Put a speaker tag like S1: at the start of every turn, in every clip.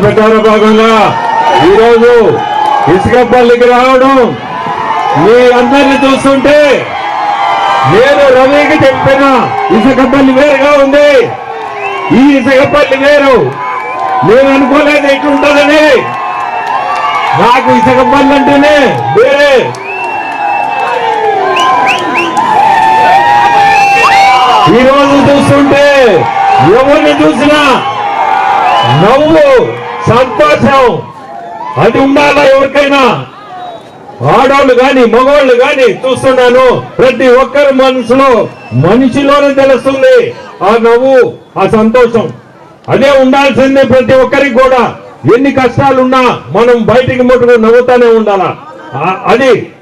S1: ఎన్నికల ప్రచార భాగంగా ఈరోజు ఇసుకపల్లికి రావడం మీ అందరిని చూస్తుంటే నేను రవికి చెప్పిన ఇసుకపల్లి వేరుగా ఉంది. ఈ ఇసుకపల్లి వేరు నేను అనుకోలేదు ఎట్లుంటుందని. నాకు ఇసుకపల్లి అంటేనే వేరే. ఈ చూస్తుంటే ఎవరిని చూసినా నవ్వు సంతోషం అది ఉండాలా ఎవరికైనా? ఆడవాళ్ళు కాని మగవాళ్ళు కానీ చూస్తున్నాను. ప్రతి ఒక్కరి మనసులో మనిషిలోనే తెలుస్తుంది ఆ నవ్వు ఆ సంతోషం. అదే ఉండాల్సిందే ప్రతి ఒక్కరికి కూడా. ఎన్ని కష్టాలున్నా మనం బయటికి ముట్టుకు నవ్వుతానే ఉండాలా? అది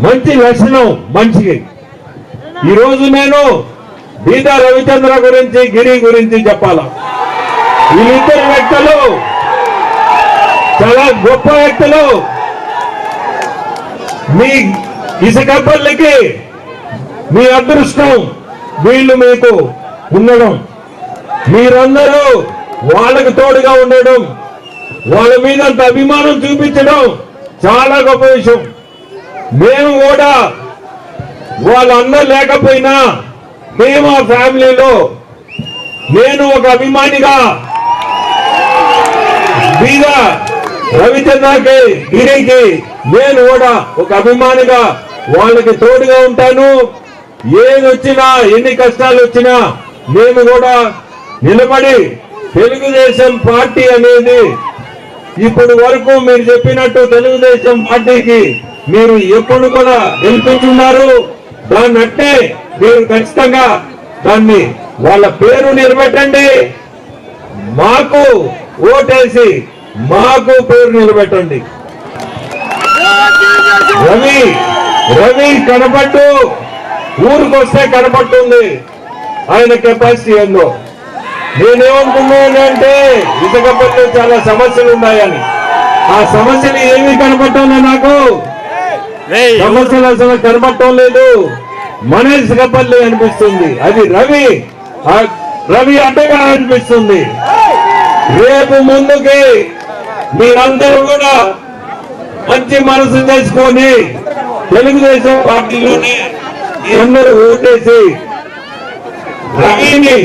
S1: మంచి లక్షణం మనిషికి. ఈ రోజు నేను బీదా రవిచంద్ర గురించి గిరి గురించి చెప్పాలా? వీళ్ళిద్దరు వ్యక్తులు చాలా గొప్ప వ్యక్తులు. మీ ఇసుకబ్బర్లకి మీ అదృష్టం వీళ్ళు మీకు ఉండడం. మీరందరూ వాళ్ళకు తోడుగా ఉండడం వాళ్ళ మీద అంత అభిమానం చూపించడం చాలా గొప్ప విషయం. మేము కూడా వాళ్ళందరూ లేకపోయినా మేము ఆ ఫ్యామిలీలో నేను ఒక అభిమానిగా మీద రవిచంద్రకి గిరికి నేను కూడా ఒక అభిమానిగా వాళ్ళకి తోడుగా ఉంటాను. ఏది వచ్చినా ఎన్ని కష్టాలు వచ్చినా నేను కూడా నిలబడి తెలుగుదేశం పార్టీ అనేది ఇప్పుడు వరకు మీరు చెప్పినట్టు తెలుగుదేశం పార్టీకి మీరు ఎప్పుడు కూడా గెలిపించున్నారు. దాన్ని అంటే మీరు ఖచ్చితంగా దాన్ని వాళ్ళ పేరు నిలబెట్టండి. మాకు ఓటేసి మాకు పేరు నిలబెట్టండి. రవి రవి కనపట్టు. ఊరికొస్తే కనపట్టుంది ఆయన కెపాసిటీ ఏందో. నేనేమనుకున్నాను అంటే ఇసుకపల్లి చాలా సమస్యలు ఉన్నాయని. ఆ సమస్యలు ఏమీ కనపట్టంలే నాకు. సమస్యలు అసలు కనపడటం లేదు. మన ఇసుకపల్లి అనిపిస్తుంది. అది రవి. రవి అడ్డగా అనిపిస్తుంది. రేపు ముందుకి మీరందరూ కూడా మంచి మనసు చేసుకొని తెలుగుదేశం పార్టీలోనే అందరూ ఓటేసి రవిని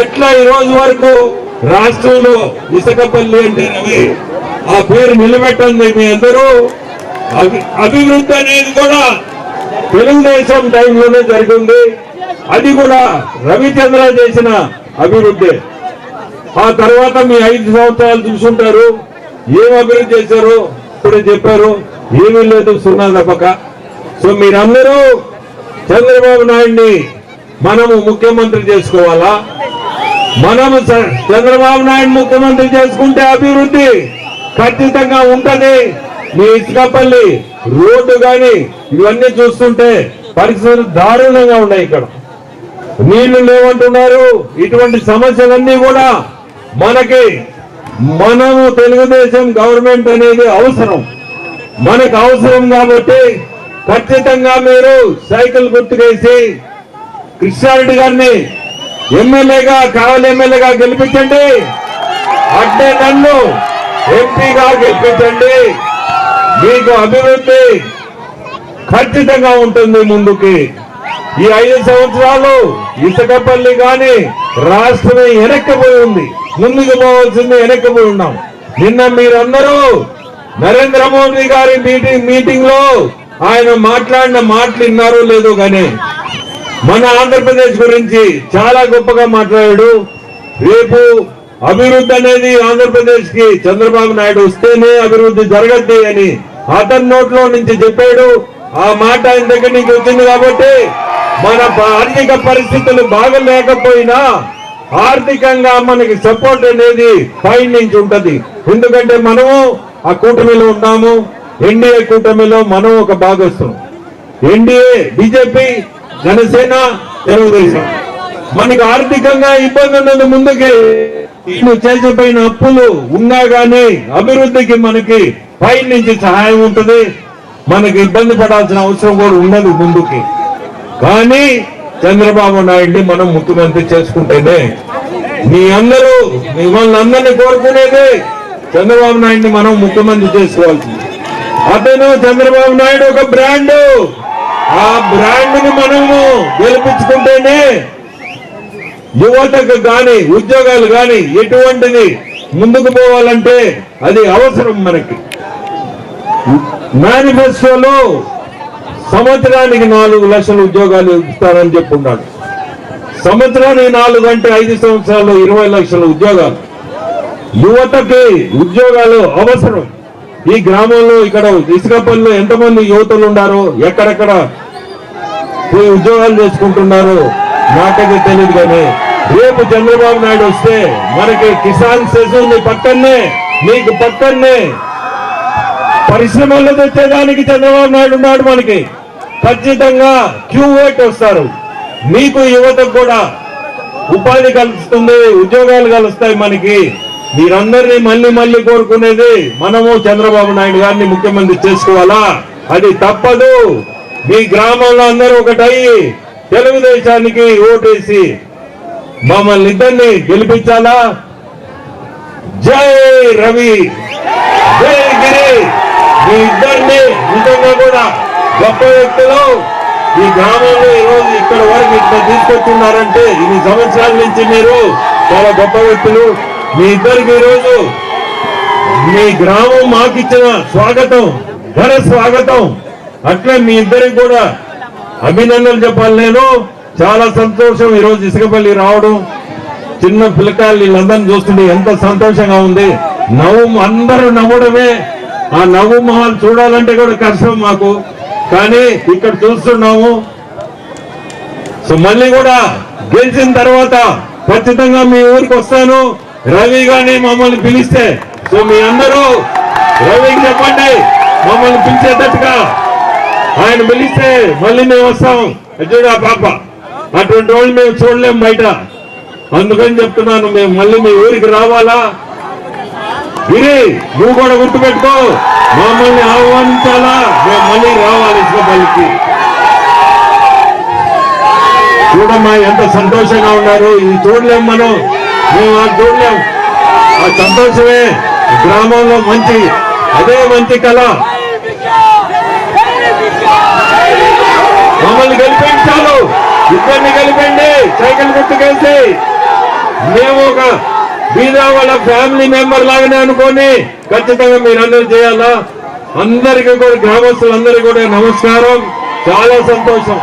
S1: ఎట్లా ఈ రోజు వరకు రాష్ట్రంలో ఇసుకపల్లి అంటే రవి ఆ పేరు నిలబెట్టండి మీ అందరూ? అభివృద్ధి అనేది కూడా తెలుగుదేశం టైంలోనే జరిగింది. అది కూడా రవిచంద్ర చేసిన అభివృద్ధి. ఆ తర్వాత మీ ఐదు సంవత్సరాలు చూసుంటారు. ఏం అభివృద్ధి చేశారు ఇప్పుడు చెప్పారు. ఏమీ లేదు సున్నా తప్పక సో మీరందరూ చంద్రబాబు నాయుడిని మనము ముఖ్యమంత్రి చేసుకోవాలా? మనము చంద్రబాబు నాయుడు ముఖ్యమంత్రి చేసుకుంటే అభివృద్ధి ఖచ్చితంగా ఉంటది. మీ ఇసుకపల్లి రోడ్డు కానీ ఇవన్నీ చూస్తుంటే పరిస్థితులు దారుణంగా ఉన్నాయి ఇక్కడ. నీళ్ళు లేవంటున్నారు. ఇటువంటి సమస్యలన్నీ కూడా మనకి మనము తెలుగుదేశం గవర్నమెంట్ అనేది అవసరం. మనకు అవసరం కాబట్టి ఖచ్చితంగా మీరు సైకిల్ గుర్తుకేసి కృష్ణారెడ్డి గారిని ఎమ్మెల్యేగా కావాలి ఎమ్మెల్యేగా గెలిపించండి. అడ్డే నన్ను ఎంపీగా గెలిపించండి. మీకు అభివృద్ధి ఖచ్చితంగా ఉంటుంది ముందుకి. ఈ ఐదు సంవత్సరాలు ఇసుకపల్లి కానీ రాష్ట్రమే వెనక్కిపోయి ఉంది. ముందుకు పోవాల్సింది వెనక్కిపోయి ఉన్నాం. నిన్న మీరందరూ నరేంద్ర మోదీ గారి మీటింగ్ మీటింగ్లో ఆయన మాట్లాడిన మాటలు విన్నారో లేదో కానీ మన ఆంధ్రప్రదేశ్ గురించి చాలా గొప్పగా మాట్లాడాడు. రేపు అభివృద్ధి అనేది ఆంధ్రప్రదేశ్కి చంద్రబాబు నాయుడు వస్తేనే అభివృద్ధి జరగద్ది అని అతని నోట్లో నుంచి చెప్పాడు. ఆ మాట ఆయన దగ్గర నుంచి వచ్చింది కాబట్టి మన ఆర్థిక పరిస్థితులు బాగలేకపోయినా ఆర్థికంగా మనకి సపోర్ట్ అనేది పై నుంచి ఉంటది. ఎందుకంటే మనము ఆ కూటమిలో ఉన్నాము. ఎన్డీఏ కూటమిలో మనం ఒక భాగస్థం ఎన్డీఏ బీజేపీ జనసేన తెలుగుదేశం. మనకి ఆర్థికంగా ఇబ్బంది ఉన్నది ముందుకి చేసిపోయిన అప్పులు ఉన్నా గానీ అభివృద్ధికి మనకి పై నుంచి సహాయం ఉంటుంది. మనకి ఇబ్బంది పడాల్సిన అవసరం కూడా ఉండదు ముందుకి. కానీ చంద్రబాబు నాయుడిని మనం ముఖ్యమంత్రి చేసుకుంటేనే మీ అందరూ మిమ్మల్ని అందరినీ కోరుకునేది చంద్రబాబు నాయుడిని మనం ముఖ్యమంత్రి చేసుకోవాల్సింది. అతను చంద్రబాబు నాయుడు ఒక బ్రాండ్. ఆ బ్రాండ్ని మనము గెలిపించుకుంటేనే యువతకు గాని ఉద్యోగాలు గాని ఎటువంటిది ముందుకు పోవాలంటే అది అవసరం మనకి. మేనిఫెస్టోలో సంవత్సరానికి నాలుగు లక్షల ఉద్యోగాలు ఇస్తారని చెప్పున్నాడు. సంవత్సరానికి నాలుగు అంటే ఐదు సంవత్సరాలు ఇరవై లక్షల ఉద్యోగాలు. యువతకి ఉద్యోగాలు అవసరం. ఈ గ్రామంలో ఇక్కడ ఇసుకపల్లిలో ఎంతమంది యువతలు ఉన్నారు ఎక్కడెక్కడ పోయి ఉద్యోగాలు చేసుకుంటున్నారు నాకైతే తెలియదు కానీ రేపు చంద్రబాబు నాయుడు వస్తే మనకి కిసాన్ సెషన్ పక్కన్నే పక్కనే మీకు పక్కనే పరిశ్రమలు తెచ్చేదానికి చంద్రబాబు నాయుడు ఉన్నాడు మనకి. ఖచ్చితంగా క్యూ ఓట్ వస్తారు. మీకు యువతకు కూడా ఉపాధి కలుస్తుంది ఉద్యోగాలు కలుస్తాయి మనకి. మీరందరినీ మళ్ళీ మళ్ళీ కోరుకునేది మనము చంద్రబాబు నాయుడు గారిని ముఖ్యమంత్రి చేసుకోవాలా? అది తప్పదు. మీ గ్రామంలో అందరూ ఒకటయ్యి తెలుగుదేశానికి ఓటేసి మమ్మల్ని ఇద్దరిని గెలిపించాలా? జై రవి! జై గిరి! మీ ఇద్దరిని నిజంగా కూడా గొప్ప వ్యక్తులు ఈ గ్రామంలో ఈ రోజు ఇక్కడ వరకు ఇట్లా తీసుకొచ్చున్నారంటే ఇన్ని సంవత్సరాల నుంచి మీరు చాలా గొప్ప వ్యక్తులు. మీ ఇద్దరికి ఈరోజు రోజు మీ గ్రామం మాకిచ్చిన స్వాగతం ఘన స్వాగతం. అట్లే మీ ఇద్దరికి కూడా అభినందనలు చెప్పాలి నేను. చాలా సంతోషం ఈరోజు ఇసుకపల్లి రావడం. చిన్న పిల్లకాయలు వీళ్ళందరినీ చూస్తుంటే ఎంత సంతోషంగా ఉంది. నవ్వు అందరూ నవ్వడమే. ఆ నవ్వు మొహాలు చూడాలంటే కూడా కష్టం మాకు. కానీ ఇక్కడ చూస్తున్నాము. సో మళ్ళీ కూడా గెలిచిన తర్వాత ఖచ్చితంగా మీ ఊరికి వస్తాను. రవి గాని మమ్మల్ని పిలిస్తే సో మీ అందరూ రవికి చెప్పండి మమ్మల్ని పిలిచేటట్టుగా ఆయన పిలిస్తే మళ్ళీ మేము వస్తాం. చూడ పాప అటువంటి వాళ్ళు మేము చూడలేం బయట. అందుకని చెప్తున్నాను మేము మళ్ళీ మీ ఊరికి రావాలా? ఇది నువ్వు కూడా గుర్తుపెట్టుకో. మమ్మల్ని ఆహ్వానించాలా? మేము మళ్ళీ రావాలి ఇసుకపల్లికి. చూడమ్మా ఎంత సంతోషంగా ఉన్నారు. ఇది చూడలేం మనం. మేము అది చూడలేం ఆ సంతోషమే గ్రామంలో మంచి అదే మంచి కళ. మమ్మల్ని గెలిపించాలు ఇద్దరిని గెలిపండి. సైకిల్ గుర్తుకెళ్తే మేము ఒక బీదా వాళ్ళ ఫ్యామిలీ మెంబర్ లాగానే అనుకోని ఖచ్చితంగా మీరందరూ చేయాలా? అందరికీ కూడా గ్రామస్తులందరికీ కూడా నమస్కారం. చాలా సంతోషం.